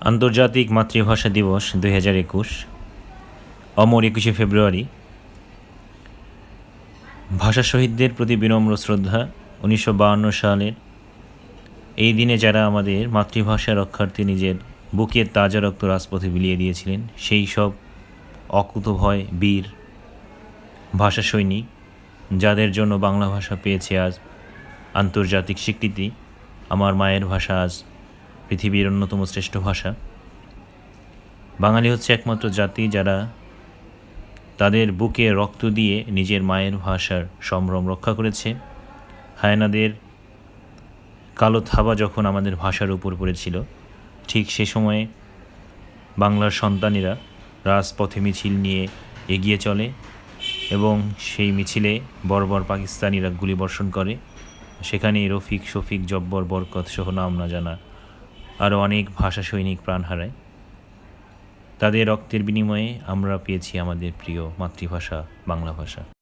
আন্তর্জাতিক মাতৃভাষা দিবস দুই হাজার একুশ, অমর একুশে ফেব্রুয়ারি। ভাষা শহীদদের প্রতি বিনম্র শ্রদ্ধা উনিশশো বাহান্ন সালের। এই দিনে যারা আমাদের মাতৃভাষা রক্ষার্থে নিজের বুকের তাজা রক্ত রাজপথে বিলিয়ে দিয়েছিলেন, সেই সব অকুতভয় বীর ভাষা সৈনিক যাদের জন্য বাংলা ভাষা পেয়েছে আজ আন্তর্জাতিক স্বীকৃতি, আমার মায়ের ভাষা আজ পৃথিবীর অন্যতম শ্রেষ্ঠ ভাষা। বাঙালি হচ্ছে একমাত্র জাতি যারা তাদের বুকে রক্ত দিয়ে নিজের মায়ের ভাষার সম্ভ্রম রক্ষা করেছে। হায়নাদের কালো থাবা যখন আমাদের ভাষার উপর পড়েছিল, ঠিক সে সময়ে বাংলার সন্তানেরা রাজপথে মিছিল নিয়ে এগিয়ে চলে এবং সেই মিছিলে বর্বর পাকিস্তানিরা গুলিবর্ষণ করে। সেখানে রফিক, শফিক, জব্বর বরকত সহ নাম না জানা আরও অনেক ভাষা সৈনিক প্রাণ হারায়। তাদের রক্তের বিনিময়ে আমরা পেয়েছি আমাদের প্রিয় মাতৃভাষা, বাংলা ভাষা।